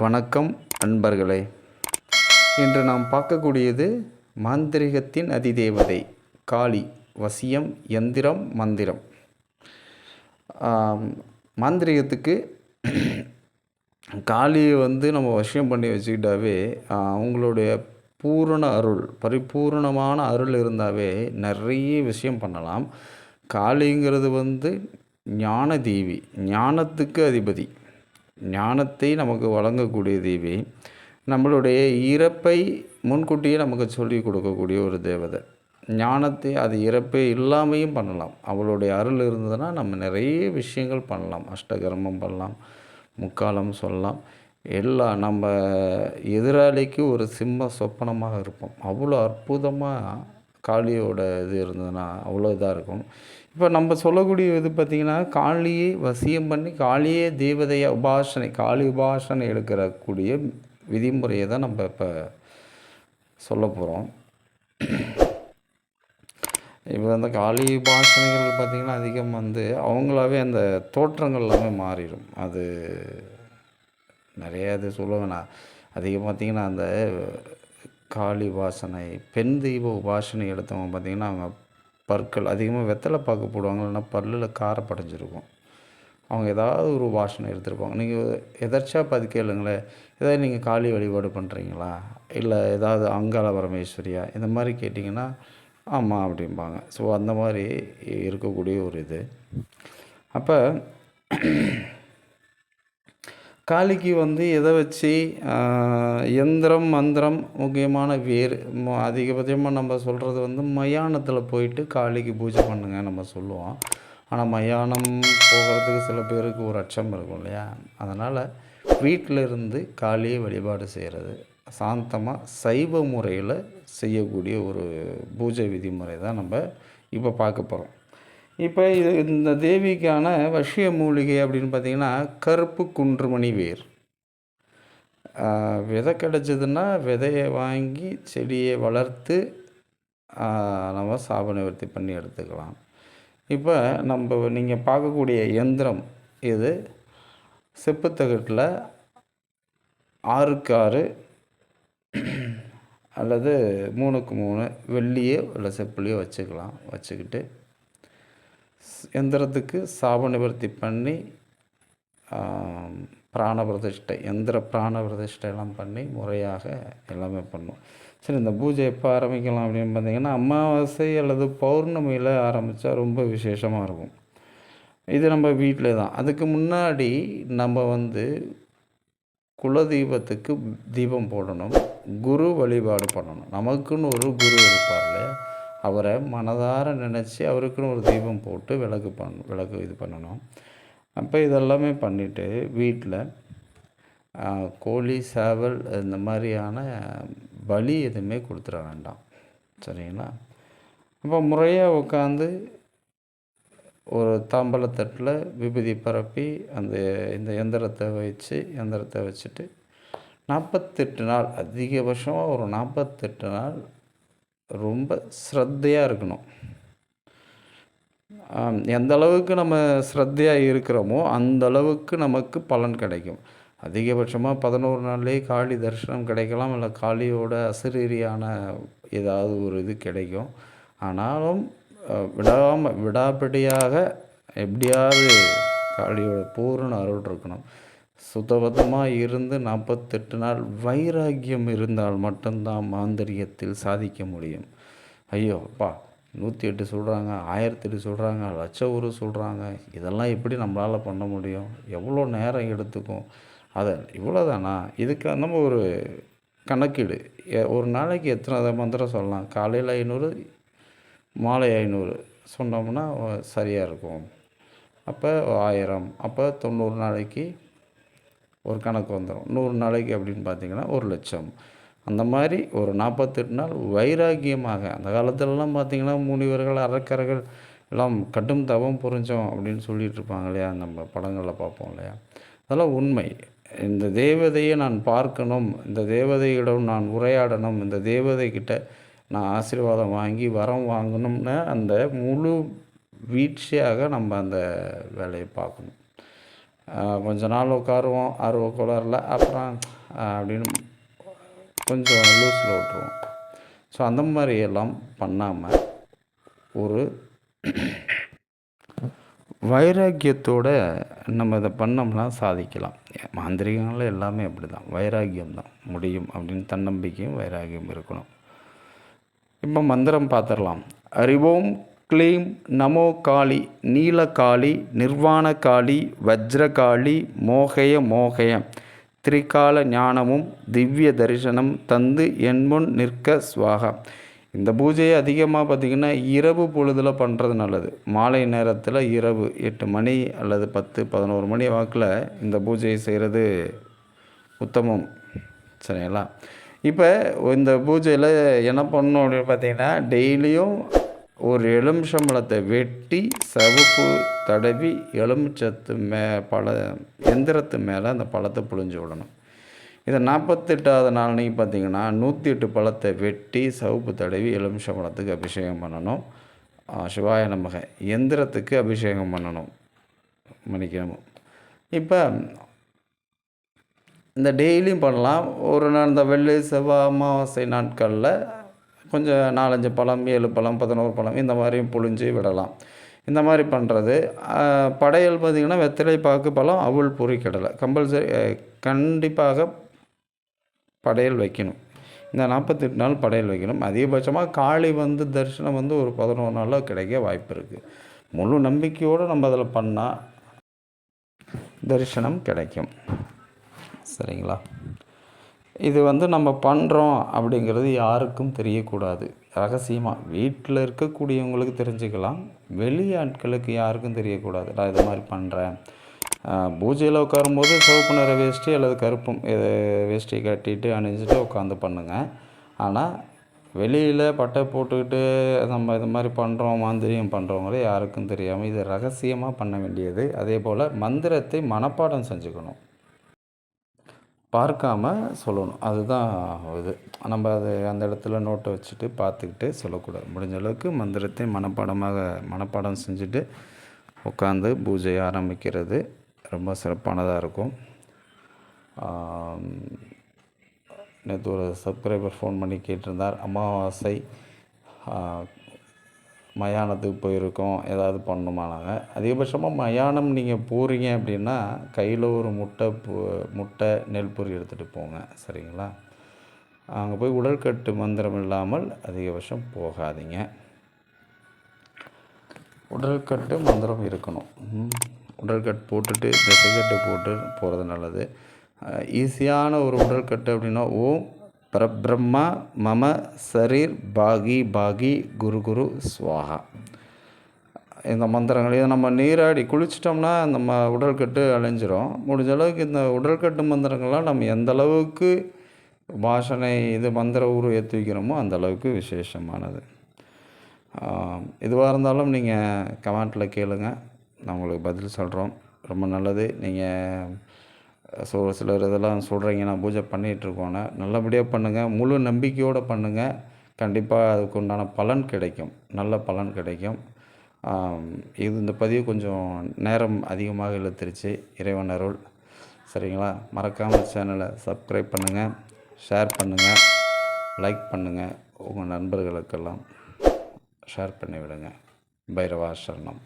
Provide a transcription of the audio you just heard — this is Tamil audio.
வணக்கம் அன்பர்களே. இன்று நாம் பார்க்கக்கூடியது மாந்திரிகத்தின் அதிதேவதை காளி வசியம் எந்திரம் மந்திரம். மாந்திரிகத்துக்கு காளியை வந்து நம்ம வசியம் பண்ணி வச்சுக்கிட்டாவே அவங்களுடைய பூரண அருள் பரிபூரணமான அருள் இருந்தாவே நிறைய விஷயம் பண்ணலாம். காளிங்கிறது வந்து ஞான தேவி ஞானத்துக்கு அதிபதி. ஞானத்தை நமக்கு வழங்கக்கூடிய தேவி நம்மளுடைய இறப்பை முன்கூட்டியே நமக்கு சொல்லி கொடுக்கக்கூடிய ஒரு தேவதை. ஞானத்தை அது இறப்பே இல்லாமையும் பண்ணலாம். அவளுடைய அருள் இருந்ததுன்னா நம்ம நிறைய விஷயங்கள் பண்ணலாம். அஷ்டகர்மம் பண்ணலாம் முக்காலம் சொல்லலாம். எல்லா நம்ம எதிராளிக்கு ஒரு சிம்ம சொப்பனமாக இருப்போம். அவ்வளோ அற்புதமாக காளியோட இது இருந்ததுன்னா அவ்வளோ இதாக இருக்கும். இப்போ நம்ம சொல்லக்கூடிய இது பார்த்திங்கன்னா காளியை வசியம் பண்ணி காளியே தேவதைய உபாசனை காளி உபாசனை எடுக்கிறக்கூடிய விதிமுறையை தான் நம்ம இப்போ சொல்ல போகிறோம் இப்போ அந்த காளி உபாசனைகள் பார்த்திங்கன்னா அதிகம் வந்து அவங்களாவே அந்த தோற்றங்கள் எல்லாமே மாறிடும். அது நிறைய இது சொல்லுவேன் நான் அதிகம் பார்த்திங்கன்னா அந்த காளி உபாசனை பெண் தெய்வ உபாசனை எடுத்தவங்க பார்த்திங்கன்னா அவங்க பற்கள் அதிகமாக வெத்தலை பாக்கு போடுவாங்க இல்லைன்னா பல்லில் காரப்படைஞ்சிருக்கும் அவங்க ஏதாவது ஒரு வாசனை எடுத்துருப்பாங்க. நீங்கள் எதர்ச்சியாக பார்த்து கேளுங்களேன். ஏதாவது நீங்கள் காளி வழிபாடு பண்ணுறீங்களா இல்லை ஏதாவது அங்காள பரமேஸ்வரியா? இந்த மாதிரி கேட்டிங்கன்னா ஆமாம் அப்படிம்பாங்க. ஸோ அந்த மாதிரி இருக்கக்கூடிய ஒரு இது. அப்போ காளிக்கு வந்து எதை வச்சு எந்திரம் மந்திரம் முக்கியமான வேர் அதிகபட்சமாக நம்ம சொல்கிறது வந்து மயானத்தில் போயிட்டு காளிக்கு பூஜை பண்ணுங்க நம்ம சொல்லுவோம். ஆனால் மயானம் போகிறதுக்கு சில பேருக்கு ஒரு அச்சம் இருக்கும் இல்லையா? அதனால் வீட்டில் இருந்து காளியை வழிபாடு செய்கிறது சாந்தமாக சைவ முறையில் செய்யக்கூடிய ஒரு பூஜை விதிமுறை தான் நம்ம இப்போ பார்க்க போகிறோம் இப்போ இது இந்த தேவிக்கான வஷ்ய மூலிகை அப்படின்னு பார்த்தீங்கன்னா கருப்பு குன்றுமணி வேர். விதை கிடச்சிதுன்னா விதையை வாங்கி செடியை வளர்த்து நம்ம சாப நிவர்த்தி பண்ணி எடுத்துக்கலாம். இப்போ நம்ம நீங்கள் பார்க்கக்கூடிய எந்திரம் இது செப்புத்தகட்டில் ஆறுக்கு ஆறு அல்லது மூணுக்கு மூணு வெள்ளியோ இல்லை செப்புலையோ வச்சுக்கலாம் வச்சுக்கிட்டு எந்திரத்துக்கு சாப நிவர்த்தி பண்ணி பிராண பிரதிஷ்டை எந்திர பிராண பிரதிஷ்டை எல்லாம் பண்ணி முறையாக எல்லாமே பண்ணும் சரி இந்த பூஜை எப்போ ஆரம்பிக்கலாம் அப்படின்னு பார்த்தீங்கன்னா அமாவாசை அல்லது பௌர்ணமியில் ஆரம்பித்தா ரொம்ப விசேஷமாக இருக்கும். இது நம்ம வீட்டில் தான். அதுக்கு முன்னாடி நம்ம வந்து குலதெய்வத்துக்கு தீபம் போடணும் குரு வழிபாடு பண்ணணும். நமக்குன்னு ஒரு குரு இருப்பார் இல்லையா? அவரை மனதார நினச்சி அவருக்குன்னு ஒரு தீபம் போட்டு விளக்கு பண் விளக்கு இது பண்ணணும். அப்போ இதெல்லாமே பண்ணிவிட்டு வீட்டில் கோழி சேவல் இந்த மாதிரியான பலி எதுவுமே கொடுத்துட வேண்டாம். சரிங்களா? அப்போ முறையாக உட்காந்து ஒரு தாம்பலத்தட்டில் விபூதி பரப்பி அந்த இந்த எந்திரத்தை வச்சு எந்திரத்தை வச்சுட்டு நாற்பத்தெட்டு நாள் அதிகபட்சமாக ஒரு நாற்பத்தெட்டு நாள் ரொம்ப ஸ்ரத்தையாக இருக்கணும். எந்த அளவுக்கு நம்ம ஸ்ரத்தையாக இருக்கிறோமோ அந்த அளவுக்கு நமக்கு பலன் கிடைக்கும். அதிகபட்சமாக பதினோரு நாள்லேயே காளி தரிசனம் கிடைக்கலாம் இல்லை காளியோட அசரீரியான ஏதாவது ஒரு இது கிடைக்கும். ஆனாலும் விடாமல் விடாபடியாக எப்படியாவது காளியோட பூரண அருள் இருக்கணும். சுத்தபத்தமாக இருந்து நாற்பத்தெட்டு நாள் வைராக்கியம் இருந்தால் மட்டும்தான் மாந்திரியத்தில் சாதிக்க முடியும். ஐயோ அப்பா நூற்றி எட்டு சொல்கிறாங்க ஆயிரத்தி எட்டு சொல்கிறாங்க லட்ச ஒரு சொல்கிறாங்க இதெல்லாம் எப்படி நம்மளால் பண்ண முடியும்? எவ்வளோ நேரம் எடுத்துக்கும்? அதை இவ்வளோதானா இதுக்கு நம்ம ஒரு கணக்கீடு. ஒரு நாளைக்கு எத்தனை மந்திரம் சொல்லலாம்? காலையில் ஐநூறு மாலை ஐநூறு சொன்னோம்னா சரியாக இருக்கும். அப்போ ஆயிரம் அப்போ தொண்ணூறு நாளைக்கு ஒரு கணக்கு வந்துடும். நூறு நாளைக்கு அப்படின்னு பார்த்தீங்கன்னா ஒரு லட்சம். அந்த மாதிரி ஒரு நாற்பத்தெட்டு நாள் வைராக்கியமாக அந்த காலத்திலலாம் பார்த்திங்கன்னா முனிவர்கள் அரக்கர்கள் எல்லாம் கடும் தவம் புரிஞ்சோம் அப்படின்னு சொல்லிட்டு இருப்பாங்க இல்லையா? நம்ம படங்களில் பார்ப்போம் இல்லையா? அதெல்லாம் உண்மை. இந்த தேவதையை நான் பார்க்கணும் இந்த தேவதையிடம் நான் உரையாடணும் இந்த தேவதைக்கிட்ட நான் ஆசீர்வாதம் வாங்கி வரம் வாங்கணும்னு அந்த முழு வீழ்ச்சியாக நம்ம அந்த வேலையை பார்க்கணும். கொஞ்ச நாள் உட்காருவோம் ஆர்வ கோளாறுல அப்புறம் அப்படின்னு கொஞ்சம் லூஸில் விட்ருவோம் ஸோ அந்த மாதிரி எல்லாம் பண்ணாமல் ஒரு வைராக்கியத்தோட நம்ம இதை பண்ணோம்னா சாதிக்கலாம். மாந்திரிகங்கள் எல்லாமே அப்படி தான் வைராக்கியம் தான் முடியும் அப்படின்னு தன்னம்பிக்கையும் வைராக்கியம் இருக்கணும். இப்போ மந்திரம் பார்த்துடலாம். அறிவோம் க்ளீம் நமோ காளி நீலகாளி நிர்வாண காளி வஜ்ரகாளி மோகய மோகய. திரிகால ஞானமும் திவ்ய தரிசனம் தந்து என்முன் நிற்க சுவாகா. இந்த பூஜையை அதிகமாக பார்த்திங்கன்னா இரவு பொழுதில் பண்ணுறது நல்லது. மாலை நேரத்தில் இரவு எட்டு மணி அல்லது பத்து பதினோரு மணி வாக்கில் இந்த பூஜையை செய்கிறது உத்தமம். சரிங்களா? இப்போ இந்த பூஜையில் என்ன பண்ணணும் அப்படின்னு பார்த்தீங்கன்னா டெய்லியும் ஒரு எலுமிச்சம்பழத்தை வெட்டி சவுப்பு தடவி எலுமிச்சத்து மே பழ எந்திரத்து மேலே அந்த பழத்தை புழிஞ்சு விடணும். இதை நாற்பத்தெட்டாவது நாளைக்கு பார்த்தீங்கன்னா நூற்றி எட்டு பழத்தை வெட்டி சவுப்பு தடவி எலுமிச்சம்பழத்துக்கு அபிஷேகம் பண்ணணும். சிவாய நமக. எந்திரத்துக்கு அபிஷேகம் பண்ணணும். மன்னிக்கணும். இப்போ இந்த டெய்லியும் பண்ணலாம். ஒரு நாள் இந்த வெள்ளி செவ்வாய் அமாவாசை நாட்களில் கொஞ்சம் நாலஞ்சு பழம் ஏழு பழம் பதினோரு பழம் இந்த மாதிரியும் புழிஞ்சு விடலாம். இந்த மாதிரி பண்ணுறது படையல் பார்த்திங்கன்னா வெத்தலை பாக்கு பழம் அவுள் பொறி கடலை. கம்பல்சரி கண்டிப்பாக படையல் வைக்கணும். இந்த நாற்பத்தெட்டு நாள் படையல் வைக்கணும். அதிகபட்சமாக காளி வந்து தரிசனம் வந்து ஒரு பதினோரு நாளில் கிடைக்க வாய்ப்பு இருக்குது முழு நம்பிக்கையோடு நம்ம அதில் பண்ணால் தரிசனம் கிடைக்கும். சரிங்களா? இது வந்து நம்ம பண்ணுறோம் அப்படிங்கிறது யாருக்கும் தெரியக்கூடாது. ரகசியமாக வீட்டில் இருக்கக்கூடியவங்களுக்கு தெரிஞ்சுக்கலாம் வெளியாட்களுக்கு யாருக்கும் தெரியக்கூடாது. நான் இது மாதிரி பண்ணுறேன் பூஜையில் உட்காரும்போது சிவப்பு நிற வேஷ்டி அல்லது கருப்பும் இது வேஷ்டி கட்டிட்டு அணிஞ்சிட்டு உட்காந்து பண்ணுங்கள் ஆனால் வெளியில் பட்டை போட்டுக்கிட்டு நம்ம இது மாதிரி பண்ணுறோம் மாந்திரியம் பண்ணுறவங்களே யாருக்கும் தெரியாமல் இது ரகசியமாக பண்ண வேண்டியது. அதே போல் மந்திரத்தை மனப்பாடம் செஞ்சுக்கணும். பார்க்காம சொல்லணும். அதுதான் இது. நம்ம அது அந்த இடத்துல நோட்டை வச்சுட்டு பார்த்துக்கிட்டு சொல்லக்கூடாது. முடிஞ்ச அளவுக்கு மந்திரத்தை மனப்பாடமாக மனப்பாடம் செஞ்சுட்டு உட்காந்து பூஜை ஆரம்பிக்கிறது ரொம்ப சிறப்பானதாக இருக்கும். நேற்று ஒரு சப்ஸ்கிரைபர் ஃபோன் பண்ணி கேட்டிருந்தார். அமாவாசை மயானத்துக்கு போயிருக்கோம் ஏதாவது பண்ணணுமா நாங்கள் அதிகபட்சமாக மயானம் நீங்கள் போகிறீங்க அப்படின்னா கையில் ஒரு முட்டை முட்டை நெல் பொறி எடுத்துகிட்டு போங்க சரிங்களா? அங்கே போய் உடற்கட்டு மந்திரம் இல்லாமல் அதிகபட்சம் போகாதீங்க. உடற்கட்டு மந்திரம் இருக்கணும். உடற்கட்டு போட்டுட்டு திசைக்கட்டு போட்டு போகிறது நல்லது. ஈஸியான ஒரு உடற்கட்டு அப்படின்னா ஓம் பரபிரம்மா மம சரீர் பாகி பாகி குரு குரு ஸ்வாகா இந்த மந்திரங்கள் நம்ம நீராடி குளிச்சிட்டோம்னா நம்ம உடல்கட்டு அழிஞ்சிரும். முடிஞ்ச அளவுக்கு இந்த உடல்கட்டு மந்திரங்கள்லாம் நம்ம எந்த அளவுக்கு வாசனை இது மந்திர உரு ஏற்றி வைக்கிறோமோ அந்த அளவுக்கு விசேஷமானது. எதுவாக இருந்தாலும் நீங்கள் கமெண்ட்டில் கேளுங்கள் நான் உங்களுக்கு பதில் சொல்கிறோம் ரொம்ப நல்லது. நீங்கள் ஸோ சிலர் இதெல்லாம் சொல்கிறீங்க நான் பூஜை பண்ணிகிட்ருக்கோன்னு. நல்லபடியாக பண்ணுங்கள் முழு நம்பிக்கையோடு பண்ணுங்கள் கண்டிப்பாக அதுக்கு உண்டான பலன் கிடைக்கும். நல்ல பலன் கிடைக்கும். இது இந்த பதிவு கொஞ்சம் நேரம் அதிகமாக இழுத்துருச்சு. இறைவன் அருள். சரிங்களா? மறக்காமல் சேனலை சப்ஸ்கிரைப் பண்ணுங்கள் ஷேர் பண்ணுங்கள் லைக் பண்ணுங்கள் உங்கள் நண்பர்களுக்கெல்லாம் ஷேர் பண்ணிவிடுங்க. பைரவா சரணம்.